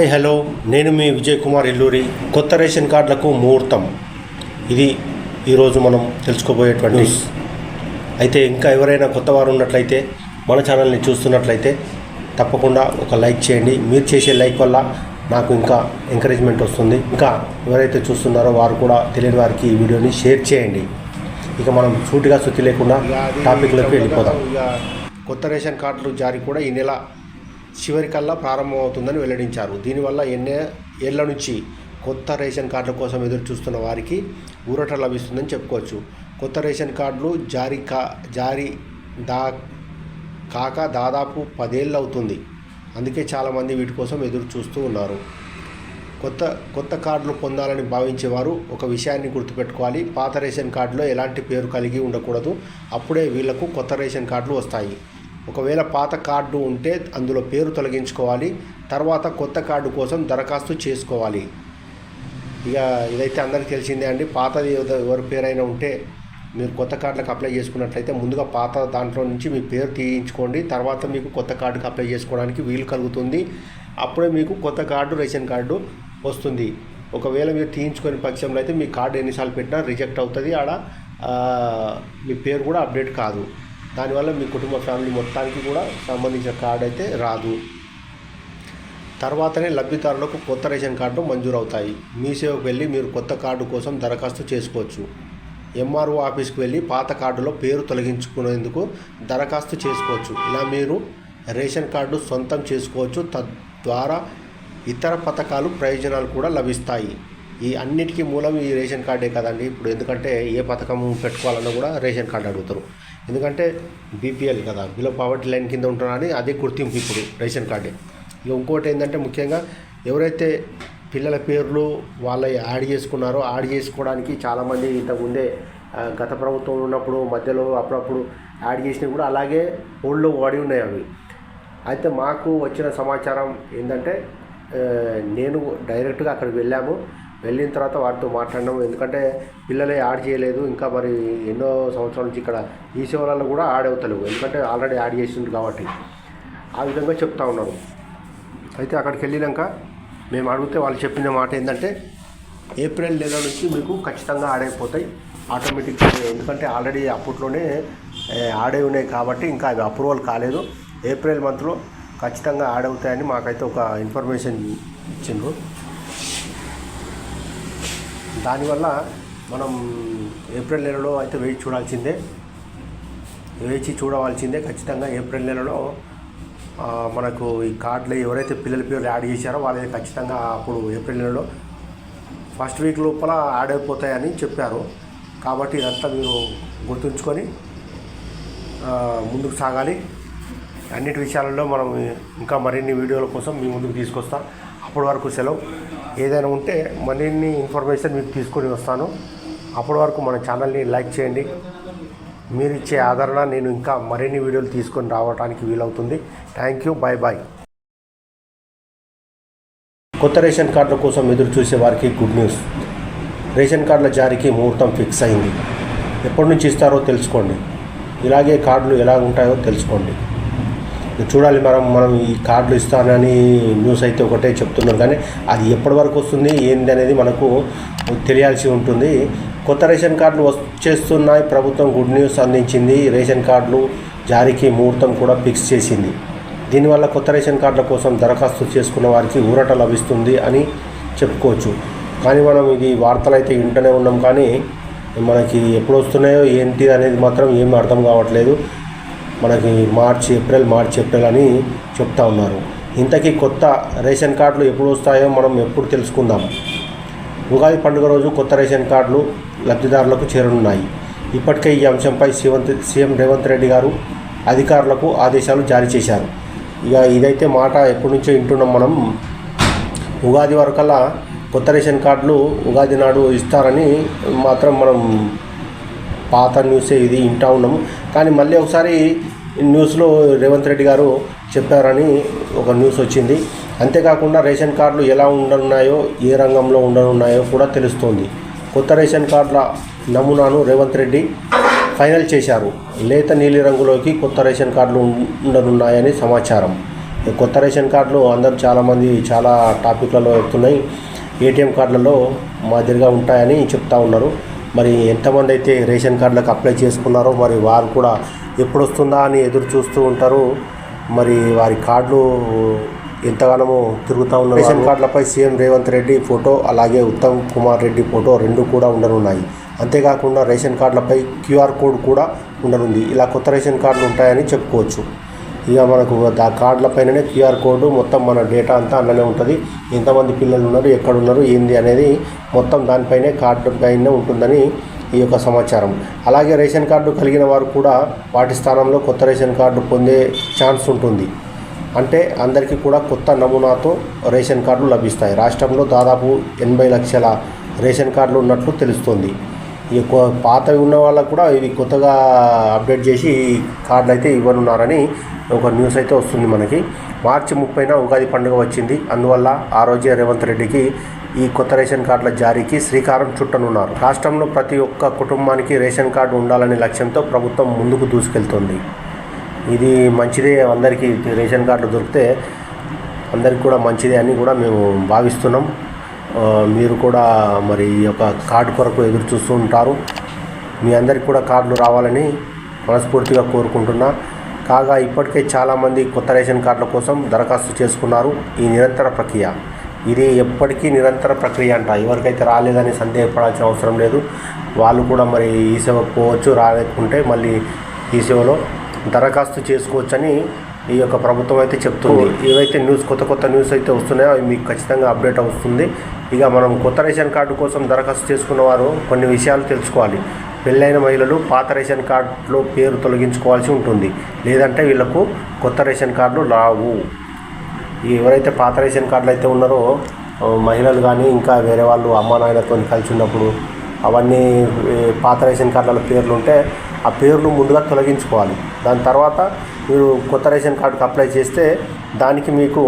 Hi hello. నేను మీ విజయ్ కుమార్ ఎల్లూరి కొత్త ration కార్డులకు ముహూర్తం. ఇది ఈరోజు మనం తెలుసుకోబోయేటువంటి న్యూస్ అయితే ఇంకా ఎవరైనా కొత్త వారు ఉన్నట్లయితే మన ఛానల్ని చూస్తున్నట్లయితే తప్పకుండా ఒక లైక్ చేయండి. మీరు చేసే లైక్ వల్ల నాకు ఇంకా ఎంకరేజ్మెంట్ వస్తుంది. ఇంకా ఎవరైతే చూస్తున్నారో వారు కూడా తెలియని వారికి ఈ వీడియోని షేర్ చేయండి. ఇక మనం సూటిగా సుత్తి లేకుండా టాపిక్లోకి వెళ్ళిపోదాం. కొత్త రేషన్ కార్డులు జారీ కూడా ఈ నెల చివరికల్లా ప్రారంభమవుతుందని వెల్లడించారు. దీనివల్ల ఎన్నే ఏళ్ళ నుంచి కొత్త రేషన్ కార్డుల కోసం ఎదురు చూస్తున్న వారికి ఊరట లభిస్తుందని చెప్పుకోవచ్చు. కొత్త రేషన్ కార్డులు జారీ కా జారీ దా కాక దాదాపు పదేళ్ళు అవుతుంది. అందుకే చాలామంది వీటి కోసం ఎదురు చూస్తూ ఉన్నారు. కొత్త కొత్త కార్డులు పొందాలని భావించేవారు ఒక విషయాన్ని గుర్తుపెట్టుకోవాలి. పాత రేషన్ కార్డులో ఎలాంటి పేరు కలిగి ఉండకూడదు. అప్పుడే వీళ్ళకు కొత్త రేషన్ కార్డులు వస్తాయి. ఒకవేళ పాత కార్డు ఉంటే అందులో పేరు తొలగించుకోవాలి తర్వాత కొత్త కార్డు కోసం దరఖాస్తు చేసుకోవాలి. ఇక ఇదైతే అందరికీ తెలిసిందే అండి పాతది ఎవరి పేరైనా ఉంటే మీరు కొత్త కార్డులకు అప్లై చేసుకున్నట్లయితే ముందుగా పాత దాంట్లో నుంచి మీ పేరు తీయించుకోండి తర్వాత మీకు కొత్త కార్డుకి అప్లై చేసుకోవడానికి వీలు కలుగుతుంది. అప్పుడే మీకు కొత్త కార్డు రేషన్ కార్డు వస్తుంది. ఒకవేళ మీరు తీయించుకొని పక్షంలో అయితే మీ కార్డు ఎన్నిసార్లు పెట్టినా రిజెక్ట్ అవుతుంది ఆడ మీ పేరు కూడా అప్డేట్ కాదు. దానివల్ల మీ కుటుంబ ఫ్యామిలీ మొత్తానికి కూడా సంబంధించిన కార్డు అయితే రాదు. తర్వాతనే లబ్ధిదారులకు కొత్త రేషన్ కార్డు మంజూరవుతాయి. మీ సేవకు వెళ్ళి మీరు కొత్త కార్డు కోసం దరఖాస్తు చేసుకోవచ్చు. ఎంఆర్ఓ ఆఫీస్కి వెళ్ళి పాత కార్డులో పేరు తొలగించుకునేందుకు దరఖాస్తు చేసుకోవచ్చు. ఇలా మీరు రేషన్ కార్డు సొంతం చేసుకోవచ్చు. తద్వారా ఇతర పథకాలు ప్రయోజనాలు కూడా లభిస్తాయి. ఈ అన్నిటికీ మూలం ఈ రేషన్ కార్డే కదండి. ఇప్పుడు ఎందుకంటే ఏ పథకం పెట్టుకోవాలన్నా కూడా రేషన్ కార్డు అడుగుతారు. ఎందుకంటే బీపీఎల్ కదా బిలో పావర్టీ లైన్ కింద ఉంటున్నారని అదే గుర్తింపు ఇప్పుడు రేషన్ కార్డే. ఇక ఇంకోటి ఏంటంటే ముఖ్యంగా ఎవరైతే పిల్లల పేర్లు వాళ్ళ యాడ్ చేసుకున్నారో యాడ్ చేసుకోవడానికి చాలామంది ఇంతకుముందే గత ప్రభుత్వం ఉన్నప్పుడు మధ్యలో అప్పుడప్పుడు యాడ్ చేసినవి కూడా అలాగే ఓల్డ్లో వాడి ఉన్నాయి అవి. అయితే మాకు వచ్చిన సమాచారం ఏంటంటే నేను డైరెక్ట్గా అక్కడికి వెళ్ళాము. వెళ్ళిన తర్వాత వారితో మాట్లాడినాము ఎందుకంటే పిల్లలే యాడ్ చేయలేదు. ఇంకా మరి ఎన్నో సంవత్సరాల నుంచి ఇక్కడ ఈ సేవలలో కూడా యాడ్ అవుతలేవు. ఎందుకంటే ఆల్రెడీ యాడ్ చేసిండు కాబట్టి. ఆ విధంగా చెప్తా ఉన్నారు. అయితే అక్కడికి వెళ్ళినాక మేము అడిగితే వాళ్ళు చెప్పిన మాట ఏంటంటే ఏప్రిల్ నెల నుంచి మీకు ఖచ్చితంగా ఆడైపోతాయి ఆటోమేటిక్గా ఎందుకంటే ఆల్రెడీ అప్పట్లోనే ఏ, ఆడే ఉన్నాయి కాబట్టి ఇంకా అవి అప్రూవల్ కాలేదు. ఏప్రిల్ మంత్లో ఖచ్చితంగా యాడ్ అవుతాయని మాకైతే ఒక ఇన్ఫర్మేషన్ ఇచ్చిండ్రు. దానివల్ల మనం ఏప్రిల్ నెలలో అయితే వేచి చూడాల్సిందే. వేచి చూడవలసిందే ఖచ్చితంగా ఏప్రిల్ నెలలో మనకు ఈ కార్డులు ఎవరైతే పిల్లల పేర్లు యాడ్ చేశారో వాళ్ళకి ఖచ్చితంగా అప్పుడు ఏప్రిల్ నెలలో ఫస్ట్ వీక్ లోపల యాడ్ అయిపోతాయని చెప్పారు. కాబట్టి ఇదంతా మీరు గుర్తుంచుకొని ముందుకు సాగాలి. అన్నిటి విషయాలలో మనం ఇంకా మరిన్ని వీడియోల కోసం మీ ముందుకు తీసుకొస్తాం. అప్పటి వరకు సెలవు. ఏదైనా ఉంటే మరిన్ని ఇన్ఫర్మేషన్ మీకు తీసుకొని వస్తాను. అప్పటి వరకు మన ఛానల్ని లైక్ చేయండి. మీరు ఇచ్చే ఆదరణ నేను ఇంకా మరిన్ని వీడియోలు తీసుకొని రావడానికి వీలవుతుంది. థ్యాంక్ యూ బాయ్ బాయ్ కొత్త రేషన్ కార్డుల కోసం ఎదురు చూసే వారికి గుడ్ న్యూస్. రేషన్ కార్డుల జారీకి ముహూర్తం ఫిక్స్ అయింది. ఎప్పటి నుంచి ఇస్తారో తెలుసుకోండి. ఇలాగే కార్డులు ఎలా ఉంటాయో తెలుసుకోండి. చూడాలి మనం మనం ఈ కార్డులు ఇస్తానని న్యూస్ అయితే ఒకటే చెప్తున్నారు. కానీ అది ఎప్పటి వరకు వస్తుంది ఏంది అనేది మనకు తెలియాల్సి ఉంటుంది. కొత్త రేషన్ కార్డులు వచ్చేస్తున్నాయి. ప్రభుత్వం గుడ్ న్యూస్ అందించింది. రేషన్ కార్డులు జారీకి ముహూర్తం కూడా ఫిక్స్ చేసింది. దీనివల్ల కొత్త రేషన్ కార్డుల కోసం దరఖాస్తు చేసుకున్న వారికి ఊరట లభిస్తుంది అని చెప్పుకోవచ్చు. కానీ మనం ఇది వార్తలు అయితే వింటూనే ఉన్నాం. కానీ మనకి ఎప్పుడు వస్తున్నాయో ఏంటి అనేది మాత్రం ఏం అర్థం కావట్లేదు. మనకి మార్చ్ ఏప్రిల్ మార్చ్ ఏప్రిల్ అని చెప్తా ఉన్నారు. ఇంతకీ కొత్త రేషన్ కార్డులు ఎప్పుడు వస్తాయో మనం ఎప్పుడు తెలుసుకుందాం. ఉగాది పండుగ రోజు కొత్త రేషన్ కార్డులు లబ్ధిదారులకు చేరనున్నాయి. ఇప్పటికే ఈ అంశంపై సీవంత్ సీఎం రేవంత్ రెడ్డి గారు అధికారులకు ఆదేశాలు జారీ చేశారు. ఇక ఇదైతే మాట ఎప్పటి నుంచో వింటున్నాం మనం. ఉగాది వరకల్లా కొత్త రేషన్ కార్డులు ఉగాది నాడు ఇస్తారని మాత్రం మనం పాత న్యూసే ఇది వింటా ఉన్నాము. కానీ మళ్ళీ ఒకసారి న్యూస్లో రేవంత్ రెడ్డి గారు చెప్పారని ఒక న్యూస్ వచ్చింది. అంతేకాకుండా రేషన్ కార్డులు ఎలా ఉండనున్నాయో ఏ రంగంలో ఉండనున్నాయో కూడా తెలుస్తోంది. కొత్త రేషన్ కార్డుల నమూనాను రేవంత్ రెడ్డి ఫైనల్ చేశారు. లేత నీలి రంగులోకి కొత్త రేషన్ కార్డులు ఉండనున్నాయని సమాచారం. కొత్త రేషన్ కార్డులు అందరూ చాలామంది చాలా టాపిక్లలో వస్తున్నాయి ఏటీఎం కార్డులలో మాదిరిగా ఉంటాయని చెప్తా ఉన్నారు. మరి ఎంతమంది అయితే రేషన్ కార్డులకు అప్లై చేసుకున్నారో మరి వారు కూడా ఎప్పుడు వస్తుందా అని ఎదురు చూస్తూ ఉంటారు. మరి వారి కార్డులు ఎంతగానో తిరుగుతూ ఉన్నారు. రేషన్ కార్డులపై సీఎం రేవంత్ రెడ్డి ఫోటో అలాగే ఉత్తమ్ కుమార్ రెడ్డి ఫోటో రెండు కూడా ఉండనున్నాయి. అంతేకాకుండా రేషన్ కార్డులపై క్యూఆర్ కోడ్ కూడా ఉండనుంది. ఇలా కొత్త రేషన్ కార్డులు ఉంటాయని చెప్పుకోవచ్చు. ఇక మనకు ఆ కార్డుల పైననే క్యూఆర్ కోడ్ మొత్తం మన డేటా అంతా అందులోనే ఉంటుంది. ఎంతమంది పిల్లలు ఉన్నారు ఎక్కడ ఉన్నారు ఏంది అనేది మొత్తం దానిపైనే కార్డు పైన ఉంటుందని ఈ యొక్క సమాచారం. అలాగే రేషన్ కార్డు కలిగిన వారు కూడా వాటి స్థానంలో కొత్త రేషన్ కార్డు పొందే ఛాన్స్ ఉంటుంది. అంటే అందరికీ కూడా కొత్త నమూనాతో రేషన్ కార్డులు లభిస్తాయి. రాష్ట్రంలో దాదాపు ఎనభై లక్షల రేషన్ కార్డులు ఉన్నట్లు తెలుస్తోంది. ఈ పాతవి ఉన్న వాళ్ళకు కూడా ఇవి కొత్తగా అప్డేట్ చేసి కార్డులు అయితే ఇవ్వనున్నారని ఒక న్యూస్ అయితే వస్తుంది మనకి. మార్చి ముప్పైన ఉగాది పండుగ వచ్చింది. అందువల్ల ఆ రోజే రేవంత్ రెడ్డికి ఈ కొత్త రేషన్ కార్డుల జారీకి శ్రీకారం చుట్టనున్నారు. రాష్ట్రంలో ప్రతి ఒక్క కుటుంబానికి రేషన్ కార్డు ఉండాలనే లక్ష్యంతో ప్రభుత్వం ముందుకు దూసుకెళ్తుంది. ఇది మంచిదే అందరికీ రేషన్ కార్డు దొరికితే అందరికి కూడా మంచిదే అని కూడా మేము భావిస్తున్నాం. మీరు కూడా మరి ఈ యొక్క కార్డు కొరకు ఎదురు చూస్తూ ఉంటారు. మీ అందరికి కూడా కార్డులు రావాలని మనస్ఫూర్తిగా కోరుకుంటున్నా. కాగా ఇప్పటికే చాలామంది కొత్త రేషన్ కార్డుల కోసం దరఖాస్తు చేసుకున్నారు. ఈ నిరంతర ప్రక్రియ. ఇది ఎప్పటికీ నిరంతర ప్రక్రియ అంట. ఎవరికైతే రాలేదని సందేహపడాల్సిన అవసరం లేదు. వాళ్ళు కూడా మరి ఈ సేవకు పోవచ్చు. రాలేకుంటే మళ్ళీ ఈ సేవలో దరఖాస్తు చేసుకోవచ్చని ఈ యొక్క ప్రభుత్వం అయితే చెప్తుంది. ఏవైతే న్యూస్ కొత్త కొత్త న్యూస్ అయితే వస్తున్నాయో అవి మీకు ఖచ్చితంగా అప్డేట్ వస్తుంది ఇక మనం కొత్త రేషన్ కార్డు కోసం దరఖాస్తు చేసుకున్న వారు కొన్ని విషయాలు తెలుసుకోవాలి. పెళ్ళైన మహిళలు పాత రేషన్ కార్డులో పేరు తొలగించుకోవాల్సి ఉంటుంది. లేదంటే వీళ్ళకు కొత్త రేషన్ కార్డులు రావు. ఎవరైతే పాత రేషన్ కార్డులు అయితే ఉన్నారో మహిళలు కానీ ఇంకా వేరే వాళ్ళు అమ్మా నాయనతో కలిసి ఉన్నప్పుడు అవన్నీ పాత రేషన్ కార్డుల పేర్లు ఉంటే ఆ పేర్లు ముందుగా తొలగించుకోవాలి. దాని తర్వాత మీరు కొత్త రేషన్ కార్డుకు అప్లై చేస్తే దానికి మీకు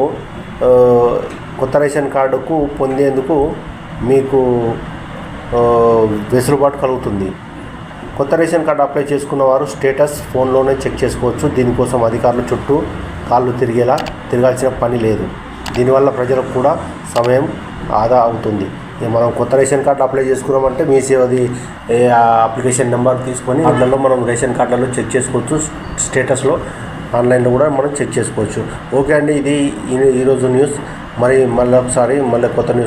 కొత్త రేషన్ కార్డుకు పొందేందుకు మీకు వెసులుబాటు కలుగుతుంది. కొత్త రేషన్ కార్డు అప్లై చేసుకున్న వారు స్టేటస్ ఫోన్లోనే చెక్ చేసుకోవచ్చు. దీనికోసం అధికారుల చుట్టూ కాళ్ళు తిరిగేలా తిరగాల్సిన పని లేదు. దీనివల్ల ప్రజలకు కూడా సమయం ఆదా అవుతుంది. మనం కొత్త రేషన్ కార్డు అప్లై చేసుకున్నామంటే మీ సేవది ఆ అప్లికేషన్ నెంబర్ తీసుకొని అందులో మనం రేషన్ కార్డులలో చెక్ చేసుకోవచ్చు స్టేటస్లో ఆన్లైన్లో కూడా మనం చెక్ చేసుకోవచ్చు. ఓకే అండి ఇది ఈ- ఈరోజు న్యూస్. మరి మళ్ళీ ఒకసారి మళ్ళీ కొత్త న్యూస్